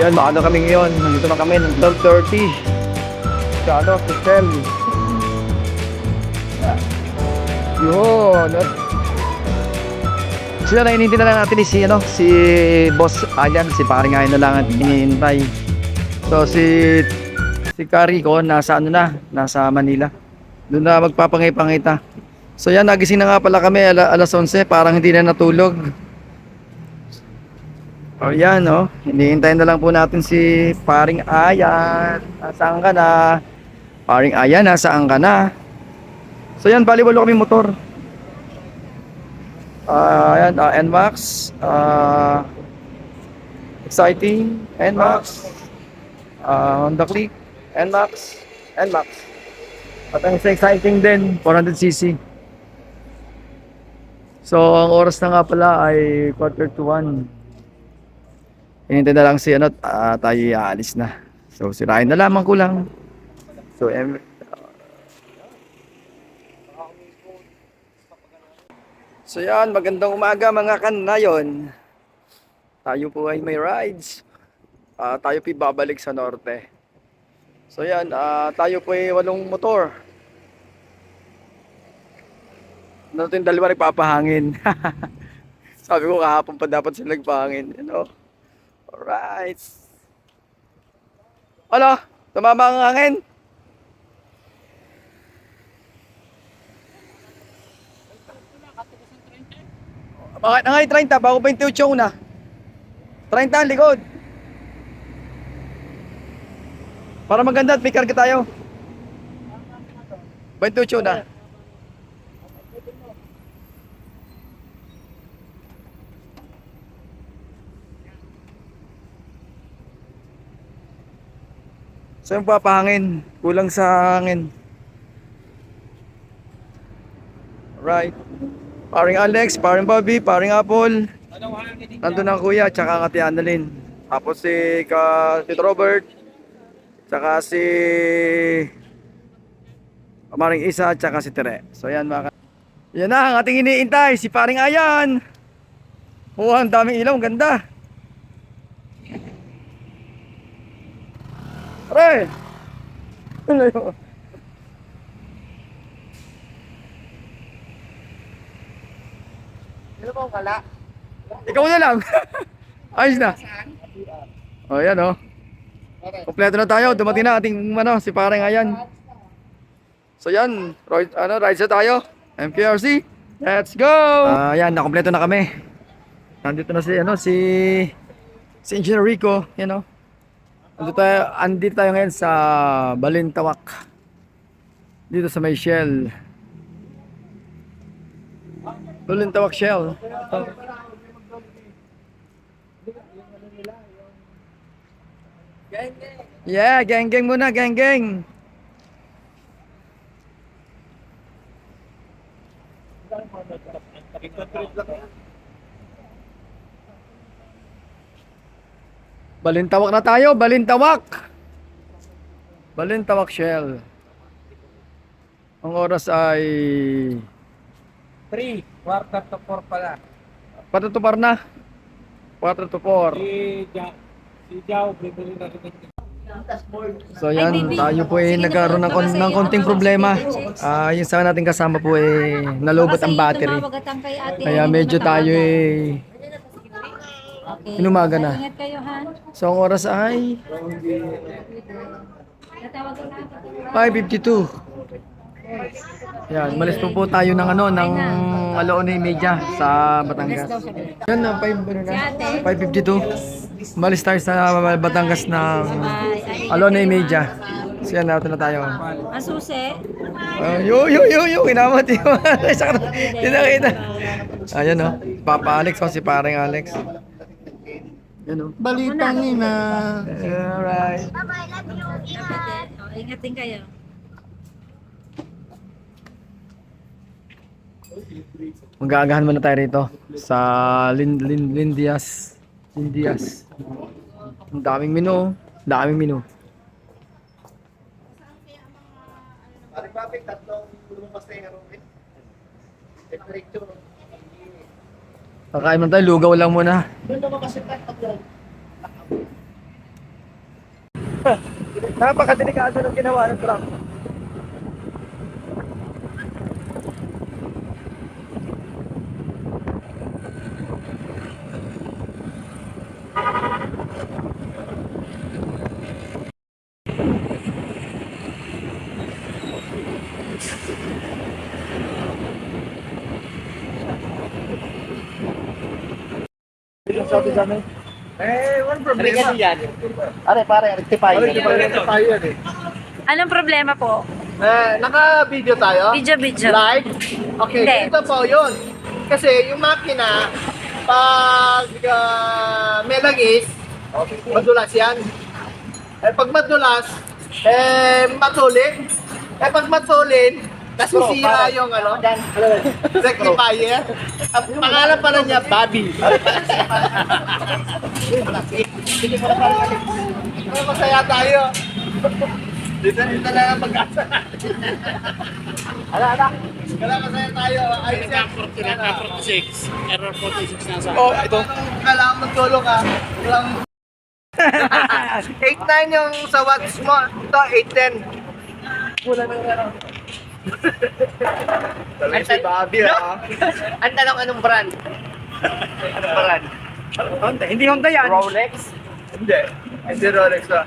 So yan, baka na kami ngayon. Nandito na kami ng 12.30. Sa ano, Shell. Yun. At... Sila na inintindi na natin si, ano, si Boss Ayan, si paring ngayon na lang at hinihintay. So si si Kari ko nasa ano na, nasa Manila. Doon na magpapangay-pangita. So yan, nagising na nga pala kami ala, alas 11, parang hindi na natulog. O yan, oh. Hinihintayin na lang po natin si Paring Ayan. Nasaan ka na? Paring Ayan, nasaan ka na? So yan, bali walo kami motor. Ah, ayan, ah, NMAX. ah, exciting, NMAX. ah, Honda Click, NMAX, NMAX. At ang exciting din, 400cc. So, ang oras na nga pala ay quarter to one. Hinintay na lang si ano, ah, tayo aalis na. So, sirain na lamang ko lang. So, em So yan, magandang umaga mga kanayon. Tayo po ay may rides. Ah, tayo po babalik sa norte. So yan, ah, tayo po ay walong motor. Natin dalawa nagpapahangin. Sabi ko kahapon pa dapat sila nagpahangin. You know? Alright. Ano? Tumama ang hangin? Bakit na nga 30? Bago 28 una. 30 ang likod. Para maganda at may karga tayo. 28 na. So yung papahangin, kulang sa hangin. Right. Paring Alex, paring Bobby, paring Apple. Nandun ang kuya, tsaka kati Annalyn. Tapos si, ka, si Robert, tsaka si Maring Isa, tsaka si Tere. So yan mga Yan na ang ating iniintay, si paring Ayan. Oh, ang daming ilaw, ang ganda. Pare! Ano yun? Ano ba wala? Ikaw na lang. Ayos na. O yan o. Kompleto na tayo. Dumating na ating ano, si parang ayan. So yan, ride, ano, ride sa tayo. MKRC. Let's go! Ah, yan, nakompleto na kami. Nandito na si ano si si Engineer Rico, you know. Andito tayo, andito tayo ngayon sa Balintawak. Dito sa may Shell. Balintawak Shell. Yeah, geng-geng muna, geng-geng. Balintawak na tayo, Balintawak. Balintawak Shell. Ang oras ay 3, quarter to 4 pala. patutupar na. 4 to 4. Si Ja, si Jao, bibili na rin So yan, tayo po ay nagkaroon ng, kon- ng konting problema. Ah, yung sa nating kasama po ay nalobot ang battery. Kaya medyo tayo ay Okay. inumaga na. Ingat kayo, ha? So ang oras ay Natawagan na ako. 5.52. Yan, malis po po tayo ng ano, ng alauna yung media sa Batangas. Yan na, 5, ano na? 5.52. Malis tayo sa Batangas ng alauna yung media. So yan, nato na tayo. Ang susi. Uh, yo, yo, yo, yo, kinamat yun. Sakit, hindi nakita. Ayan o, Papa Alex o si pareng Alex. O. Balitang ina. Alright. Oh, ingat din kayo. Mag-aagahan muna tayo rito sa Lin Lin Lindias. Lindias. Ang daming menu, ang daming menu. Pare Papik, tatlong lumabas na yung Robin. Temperature. Kakain man tayo, lugaw lang muna. Doon naman kasi tayo. Napakadelikado ng ginawa ng Trump. Sabi sa amin, Eh, walang problema. diyan. Are, pare, rectify. Ano pag tayo yan eh? Anong problema po? Eh, naka-video tayo? Video-video. Live? Okay, Hindi. ganito po yun. Kasi yung makina, pag uh, may langis, madulas yan. Eh, pag madulas, eh, matulin. Eh, pag matulin, kasi sira yung ano, rectifier. Ang pangalan pala niya, Bobby. Ano masaya tayo? Dito dito lang ang pag-asa. Ala, ala. Kala masaya tayo. Ayos yan. Error 46. Error 46 na sa... Oh, ito. Kailangan magtulong ka. Walang... 8.9 yung sa watts mo. Ito, 8.10. Wala na Ang si Bobby, ah. Ang tanong anong brand? Anong brand? Honda. Hindi Honda yan. Rolex? Hindi. Hindi Rolex to.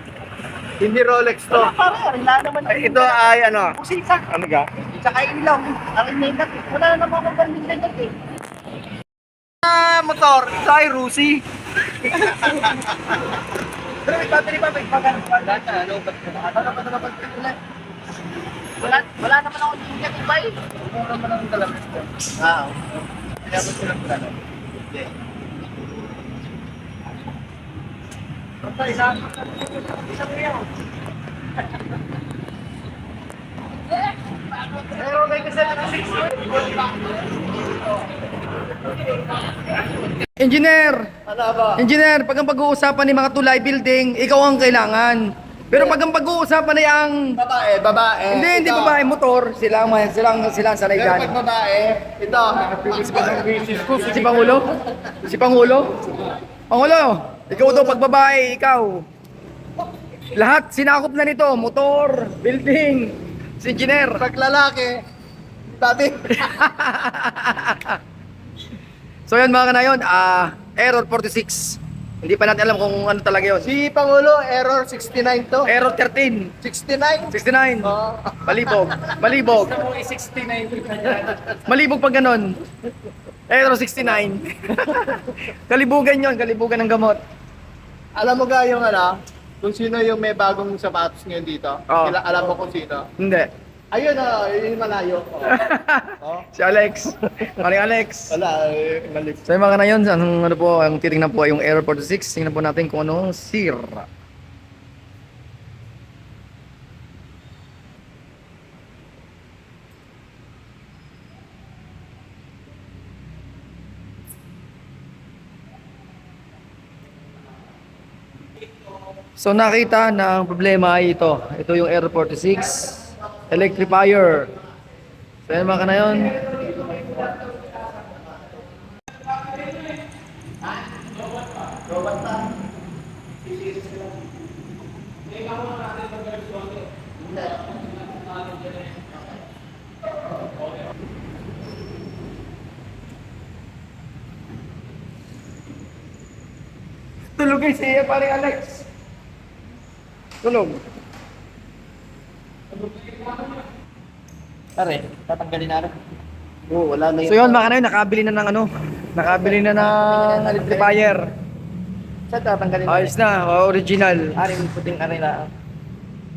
Hindi Rolex to. Parang wala naman. Ay, ito ay ano? Musika. Ano ga? Tsaka ilaw. Ang init. Wala na naman akong banding na eh. Ah, motor. Ito ay Rusi. Pero may pagano pa. Wala na, ano, ano naman naman ulit? Wala, wala naman ako iba eh. Wala naman dalamis ko. Ah, kaya ba sila dalamis? Hindi. Basta isa. Isa mo yan. Pero may kasama na 6. Engineer! Ano ba? Engineer, pag ang pag-uusapan ni mga tulay building, ikaw ang kailangan. Pero pag ang pag-uusapan ay ang... Babae, babae. Hindi, hindi Ito. babae, motor. Sila ang, sila ang, sila ang sanay Pero dyan. pag babae, ito. Si Pangulo? Si Pangulo? Pangulo, ikaw daw pag babae, ikaw. Lahat sinakop na nito, motor, building, si engineer. Pag lalaki, dati. So yan mga kanayon, ah, error 46. Hindi pa natin alam kung ano talaga yun. Si Pangulo, error 69 to. Error 13, 69? 69. Oh. Malibog, malibog. Malibog pag ganon. Error 69. kalibugan yon, kalibugan ng gamot. Alam mo ga yung ano, kung sino yung may bagong sapatos ngayon dito? Oo. Kila, alam mo kung sino? Hindi. Ayun yun yung malayo. Oh. si Alex. Maring Alex. Wala, eh, mali. So yung mga kanayon, ang ano po, ang titingnan po ay yung error 46. Tingnan po natin kung ano sira. So nakita na ang problema ay ito. Ito yung error 46. Electrifier. So yan mga kanayon. Tulog eh siya paring Alex. Tulog. Pare, tatanggalin na rin. Oo, wala na So yun mga kanayon, nakabili na ng ano, nakabili na ng electrifier. Saan tatanggalin na Ayos na, oh, original. Ari, may puting arena.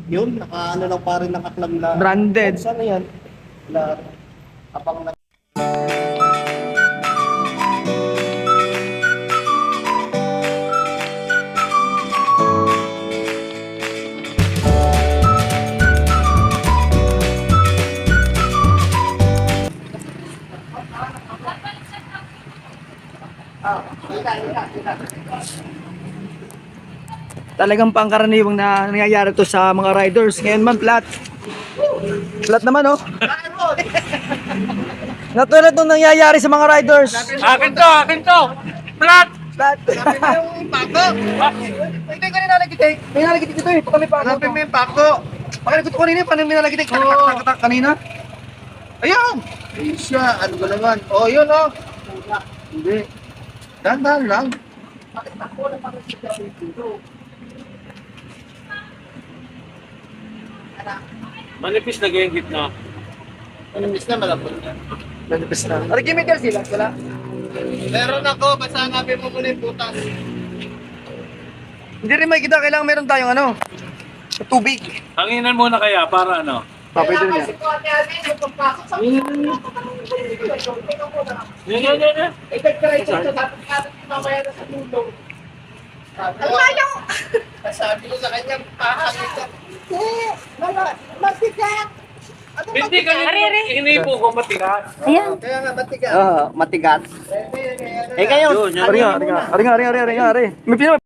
Yun, naka ano lang pa rin nakaklam na. Branded. Saan na yan? Wala. Abang na. Talagang pangkaraniwang na nangyayari to sa mga riders. Ngayon man, flat. Flat naman, oh. Natulad nung nangyayari sa mga riders. Akin to, akin to! Flat! Flat. yung bago. Pwede ko na may nalagitik. May nalagitik dito eh. Pag kami mo yung pako. Pakalagot ko kanina. Paano may nalagitik? Oo. Katak-katak kanina. Ayan! Ayun siya. Ano ba naman? Oh, yun oh. Hindi. Dahan-dahan lang. Manipis na ganyan gitna. Ano miss na malapot na. Manipis na. Ari, chemical sila. Wala. Meron ako. Basta hanapin mo muna yung butas. Hindi rin may kita. Kailangan meron tayong ano. Tubig. Tanginan muna kaya para ano. Papay doon niya. Yan, yan, yan, yan. Ang layo! Sabi ko sa kanya, pahangin ka. Hindi ka Arere. inipo ko matigas. Ayan. Kaya nga, matigas. Ah, matigas. Eh kayo. Ari nga, ari nga. Ari nga, ari nga, ari nga, ari. May pinama.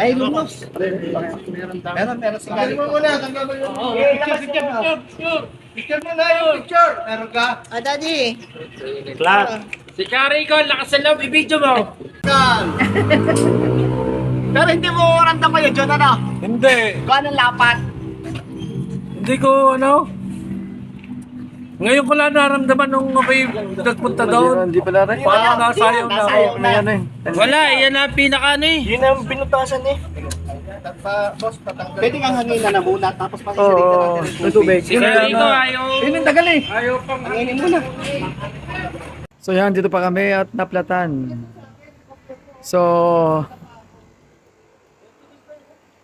Ay, lumos. Meron, meron. Tanggalin mo muna, tanggalin mo muna. Oh, Eh, picture, picture, mo na yung picture. Meron ka? Ah, daddy. Class. Si Kari ko, lakas sa loob, i-video mo. Pero hindi mo randam kayo, John, ano? Hindi. Kung anong lapat? Hindi ko, ano? Ngayon ko lang naramdaman nung ako'y nagpunta doon. Hindi pala rin. Parang nasayaw na ako. Nasayaw na. May eh. Wala, yan ang pinaka ano eh. Yun ang binutasan eh. Pa, boss, patanggal. Pwede kang hanginan na muna, tapos pasisalitan Oo, natin may tubig. Si Kari ko ayaw. Yun tagal eh. Ayaw pang Hanginin mo na. So yan, dito pa kami at naplatan. So,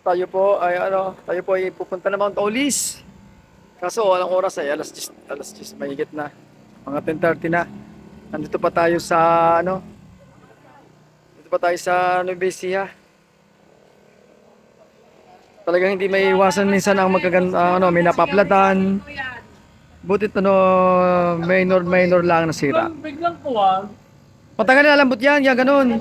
tayo po ay ano, tayo po ay pupunta na Mount Olis. Kaso walang oras ay alas 10, alas 10 mahigit na. Mga 10.30 na. Nandito pa tayo sa ano, dito pa tayo sa Nueva Ecija. Talagang hindi may iwasan minsan ang magkagan ah, ano, may napaplatan. Butit ano, minor minor lang nasira. Biglang kuwan. Matagal na lambot yan, yan ganun.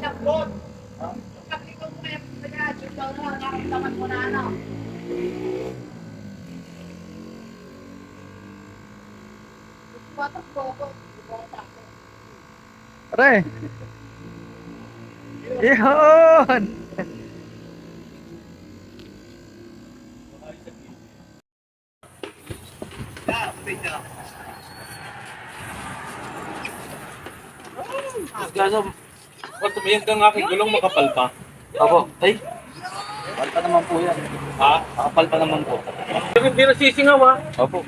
Pare. Yun! Gaso, pag tumiyag ka ng aking gulong, makapal pa. Opo. Ay. Mahal pa naman po yan. Ha? Makapal pa naman po. Hindi na sisingaw ha. Opo.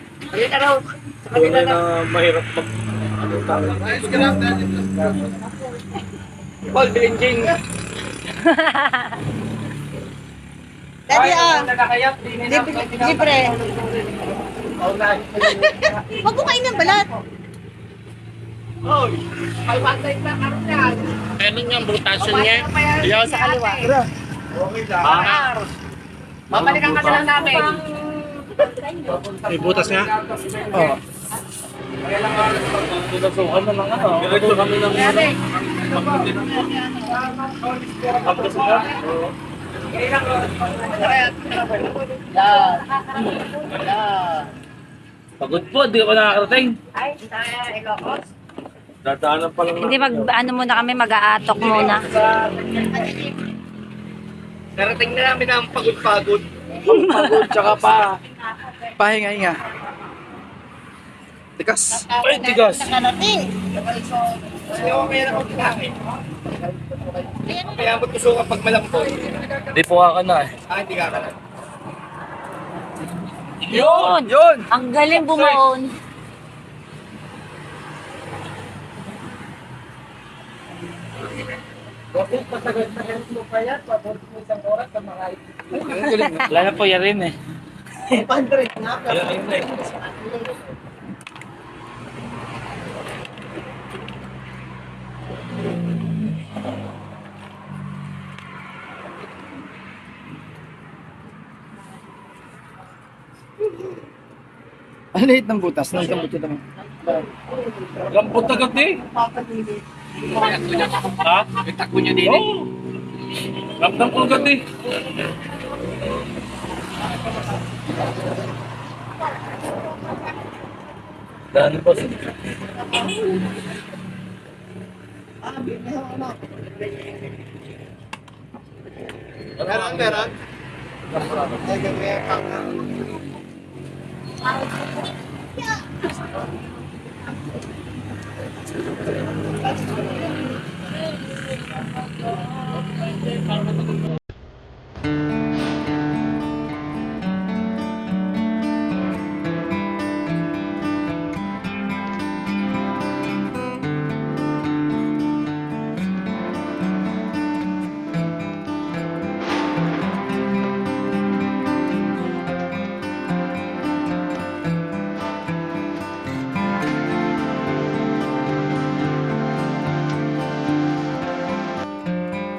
Tunay na mahirap mag... Ano tawag? Ayos ka lang, daddy. Paul, bilinjing. Daddy, ah. Libre. Huwag mo kain ng balat. Ano yung butasyon niya? Yan. Sa kaliwa. Ha? Babalikan ka na lang namin. May butas nga? Oo. Pinasukan na lang ano. Diretso kami ng... Pagod po, di ako nakakarating. Dadaanan pa lang Hindi mag, ano muna kami, mag-aatok muna. Narating na namin ang pagod-pagod. Pagod, tsaka pa. Pahinga-hinga. Tikas. Ay, tigas. Kasi ako kaya na pagkain. Kaya ba't gusto ka pag malampot? Di po ka na eh. Ah, hindi ka ka na. Yun! Yun! Ang galing bumaon. Wala na po yan rin eh. 500 na. Ang liit ng butas. Ang liit ng butas naman. Lambot agad eh. Ha? Takbo nyo din eh. Oo. Ramdam ko agad eh. Daan po. Meron, meron. Ay, ganyan pang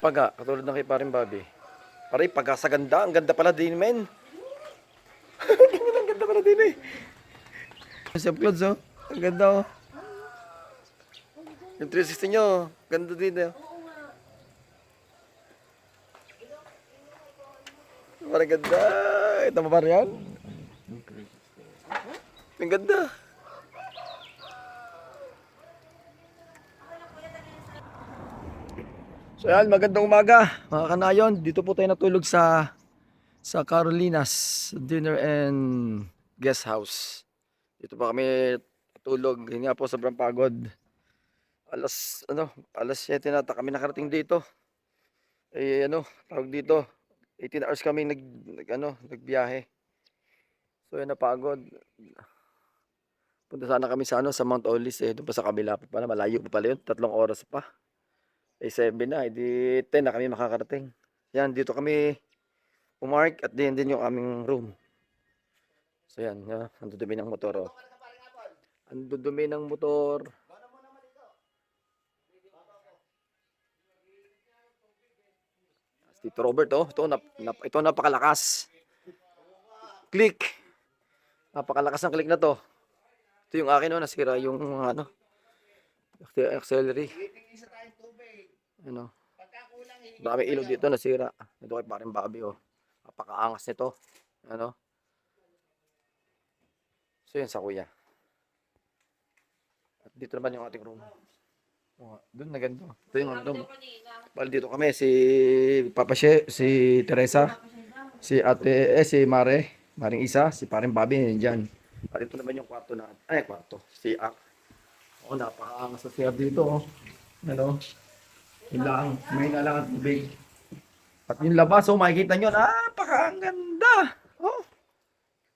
Paga, katulad ng kay paring Bobby. Pare, pagka sa ganda, ang ganda pala din, men. ang ganda pala din eh. Sa clothes, oh. Ang ganda, oh. Yung 360 nyo, ganda din, eh. Parang ganda. Ito mo ba yan? Ang ganda. So yan, magandang umaga mga kanayon. Dito po tayo natulog sa sa Carolinas Dinner and Guest House. Dito pa kami natulog. Yun nga po, sobrang pagod. Alas, ano, alas 7 nata kami nakarating dito. Eh, ano, tawag dito. 18 hours kami nag, nag ano, nagbiyahe. So yan, napagod. Punta sana kami sa ano, sa Mount Olis eh. Doon pa sa kabila pa pala. Malayo pa pala yun. Tatlong oras pa eh 7 na, edi 10 na kami makakarating. Yan, dito kami umark at din din yung aming room. So yan, yan ang dudumi ng motor. Oh. Ang dudumi ng motor. Tito Robert, oh. Ito, nap, nap, ito napakalakas. Click. Napakalakas ng click na to. Ito yung akin, oh. Nasira yung ano. Auxiliary. Ano? Dami ilog dito nasira. Ito kay paring Bobby oh. Napakaangas nito. Ano? So yun sa kuya. At dito naman yung ating room. Oh, doon na ganito. Ito yung room. Bali dito kami si Papa She, si Teresa, si Ate eh si Mare, Maring Isa, si paring Bobby nandiyan. At ito naman yung kwarto na ay kwarto, si Ak. Oh, napakaangas na siya dito oh. Ano? Yun lang, may na lang ang tubig. At yung labas, oh, makikita nyo, napaka ang ganda. Oh.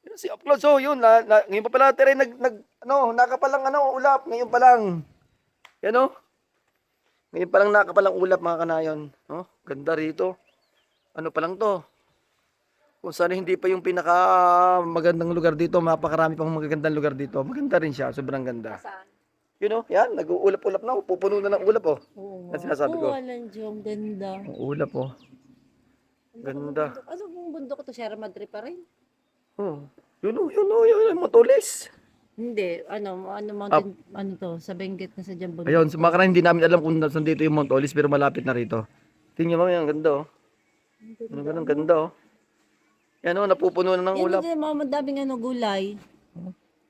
Yun si upload, so yun, na, na, ngayon pa pala rin nag, nag, ano, nakapalang ano, ulap, ngayon pa lang. Yan oh. Ngayon pa lang nakapalang ulap mga kanayon. Oh, ganda rito. Ano pa lang to? Kung saan hindi pa yung pinaka magandang lugar dito, mapakarami pang magagandang lugar dito. Maganda rin siya, sobrang ganda. You know, yan, nag-uulap-ulap na, oh, pupuno na ng ulap oh. Oo. Yan sinasabi ko. Oo, walang Diyong, ganda. Ang ulap oh. Ganda. Ano bang bundok ito? Sierra Madre pa rin? Oh. Yun oh, yun oh, yun, matulis. Hindi, ano, ano mountain, ano to, sa Benguet na sa Jambon. Ayun, sa mga karaan, hindi namin alam kung nasan dito yung Mount Olis, pero malapit na rito. Tingnan mo, ang ganda oh. Ano ganun, ganda oh. Yan oh, napupuno na ng Yan ulap. din, mga madaming ano, gulay.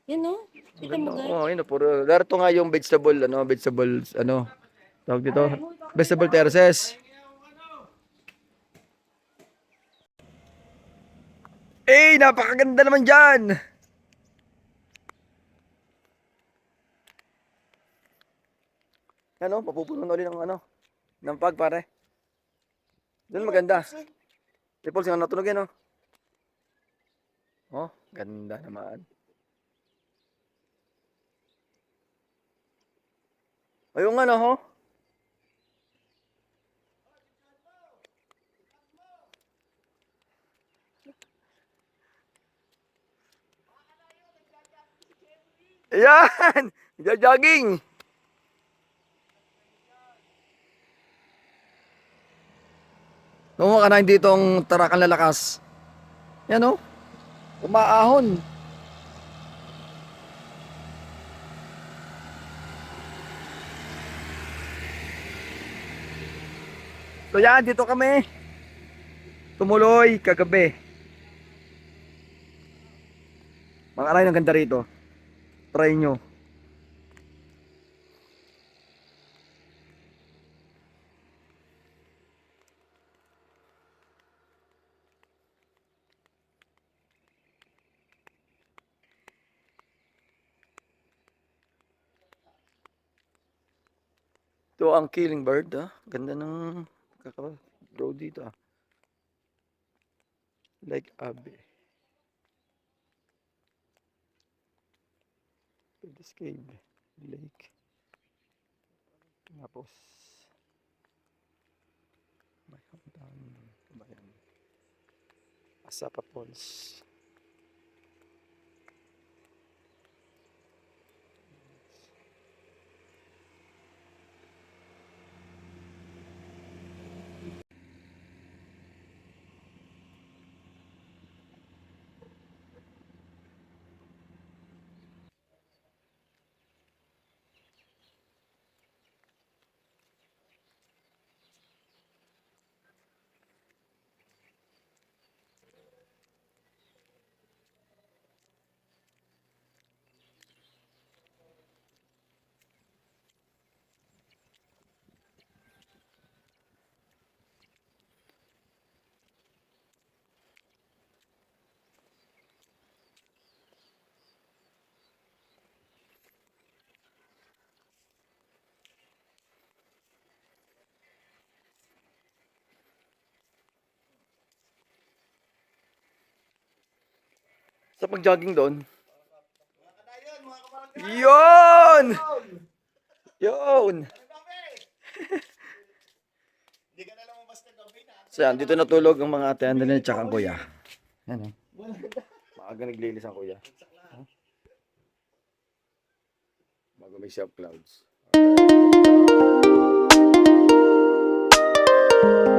Yan o. Ang Kita mo ganda. guys. Oh, yun puro. Darito nga yung vegetable, ano, vegetables, ano, tawag dito, vegetable terraces. Eh, napakaganda naman dyan! Ano, mapupuno na ulit ng ano, ng pag pare. Doon maganda. Triple yung natunog yan, oh. Oh, ganda naman. Ayun nga, no, ho? Ayan! Nagja-jogging! Kumuha ka na dito ang tarakan lalakas. Yan o. Umaahon. So yan, dito kami. Tumuloy kagabi. Mga aray ng ganda rito. Try nyo. Ito ang killing bird. Ah. Ganda ng kaka-grow dito, ah. Like abe. This cave, lake. Tapos, may hagdan. Bayan. Asapa Falls. sa pag-jogging doon. Yon! Yon! so yan, dito natulog ang mga ate Andalina at saka ang kuya. Yan o. Maaga naglilis ang kuya. Bago may shop clouds. Okay.